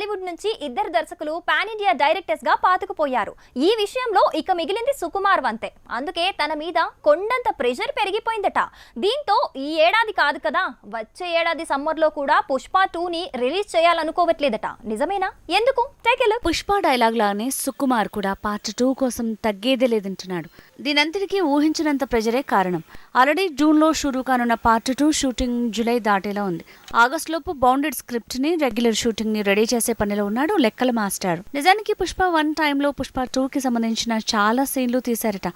టాలీవుడ్ నుంచి ఇద్దరు దర్శకులు పాన్ ఇండియా డైరెక్టర్స్గా పాతుకుపోయారు. ఈ విషయంలో ఇక మిగిలింది సుకుమార్ వంతే. అందుకే తన మీద కొండంత ప్రెషర్ పెరిగిపోయిందట. దీంతో ఈ ఏడాది కాదు కదా వచ్చే ఏడాది సమ్మర్లో కూడా పుష్ప టూ ని రిలీజ్ చేయాలనుకోవట్లేదట. నిజమేనా? ఎందుకు? టేక్ పుష్ప డైలాగ్ లానే సుకుమార్ కూడా పార్ట్ టూ కోసం తగ్గేదే లేదంటున్నాడు. దీనంతటికీ ఊహించినంత ప్రెజరే కారణం. ఆల్రెడీ జూన్లో షురూ కానున్న పార్ట్ టూ షూటింగ్ జూలై దాటేలా ఉంది. ఆగస్ట్ లోపు బౌండెడ్ స్క్రిప్ట్ని రెగ్యులర్ షూటింగ్ని రెడీ చేసే పనిలో ఉన్నాడు లెక్కల మాస్టర్. నిజానికి పుష్ప వన్ టైంలో పుష్ప టూ కి సంబంధించిన చాలా సీన్లు తీశారట.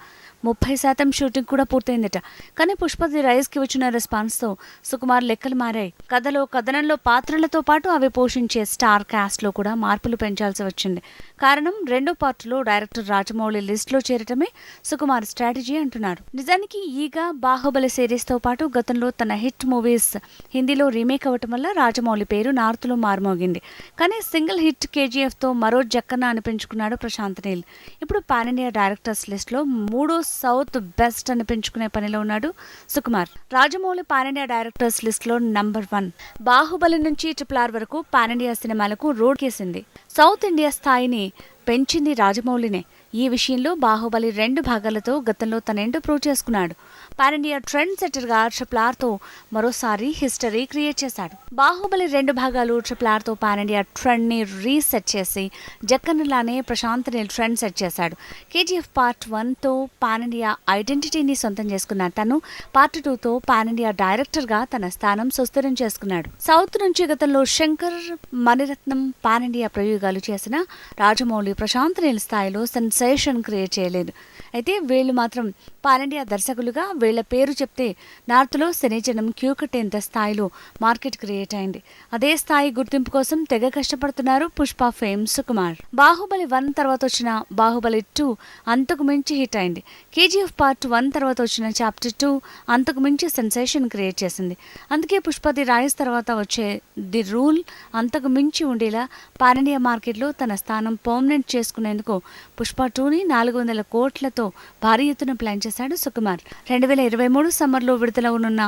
ముప్పై శాతం షూటింగ్ కూడా పూర్తయిందట. కానీ పుష్ప ది రైస్కి వచ్చిన రెస్పాన్స్తో సుకుమార్ లెక్కలు మారాయి. కథలో కథనంలో పాత్రలతో పాటు అవి పోషించే స్టార్ కాస్ట్లో కూడా మార్పులు పెంచాల్సి వచ్చింది. కారణం రెండో పార్ట్లో డైరెక్టర్ రాజమౌళి లిస్ట్లో చేరటమే సుకుమార్ స్ట్రాటజీ అంటున్నారు నిజానికి ఈగ బాహుబలి సిరీస్తో పాటు గతంలో తన హిట్ మూవీస్ హిందీలో రీమేక్ అవ్వటం వల్ల రాజమౌళి పేరు నార్త్లో మారుమోగింది. కానీ సింగిల్ హిట్ కేజీఎఫ్తో మరో జక్కన అనిపించుకున్నాడు ప్రశాంత్ నీల్. ఇప్పుడు పాన్ ఇండియా డైరెక్టర్స్ లిస్ట్లో మూడో సౌత్ బెస్ట్ అనిపించుకునే పనిలో ఉన్నాడు Sukumar. Rajamouli pan India directors లిస్ట్లో నంబర్ వన్. బాహుబలి నుంచి ట్రిపుల్ ఆర్ వరకు పాన్ ఇండియా సినిమాలకు రోడ్ కేసింది. సౌత్ ఇండియా స్థాయిని పెంచింది రాజమౌళినే. ఈ విషయంలో బాహుబలి రెండు భాగాలతో గతంలో తనెండు ప్రూవ్ చేసుకున్నాడు. పాన్ ఇండియా ట్రెండ్ సెటర్గా ట్రిపుల్ ఆర్తో మరోసారి హిస్టరీ క్రియేట్ చేశాడు. బాహుబలి రెండు భాగాలు ట్రిపుల్ ఆర్తో పాన్ ఇండియా ట్రెండ్ని రీసెట్ చేసి జక్కన్నలానే ప్రశాంత్ నీల్ ట్రెండ్ సెట్ చేశాడు. కేజీఎఫ్ పార్ట్ వన్తో పాన్ ఇండియా ఐడెంటిటీని సొంతం చేసుకున్న తను పార్ట్ టూ తో పాన్ ఇండియా డైరెక్టర్గా తన స్థానం సుస్థిరం చేసుకున్నాడు. సౌత్ నుంచి గతంలో శంకర్ మణిరత్నం పాన్ ఇండియా ప్రయోగాలు చేసిన రాజమౌళి ప్రశాంత్ నీల్ స్థాయిలో సెన్సేషన్ క్రియేట్ చేయలేదు. అయితే వీళ్ళు మాత్రం పాన్ ఇండియా దర్శకులుగా వీళ్ళ పేరు చెప్తే నార్త్లో శనిజనం క్యూ కట్టేంత స్థాయిలో మార్కెట్ క్రియేట్ అయింది. అదే స్థాయి గుర్తింపు కోసం తెగ కష్టపడుతున్నారు పుష్ప ఫేమ్ సుకుమార్. బాహుబలి వన్ తర్వాత వచ్చిన బాహుబలి టూ అంతకు మించి హిట్ అయింది. కేజీఎఫ్ పార్ట్ వన్ తర్వాత వచ్చిన చాప్టర్ టూ అంతకు మించి సెన్సేషన్ క్రియేట్ చేసింది. అందుకే పుష్ప ది రాయిస్ తర్వాత వచ్చే ది రూల్ అంతకు మించి ఉండేలా పాన్ ఇండియా మార్కెట్లో తన స్థానం పర్మనెంట్ చేసుకునేందుకు పుష్ప టూని నాలుగు వందల కోట్లతో భారీ ఎత్తున ప్లాన్ చేశాడు సుకుమార్. రెండు వేల ఇరవై మూడు సమ్మర్లో విడుదల ఉన్న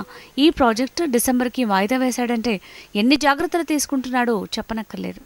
ఈ ప్రాజెక్టు డిసెంబర్కి వాయిదా వేశాడంటే ఎన్ని జాగ్రత్తలు తీసుకుంటున్నాడో చెప్పనక్కర్లేదు.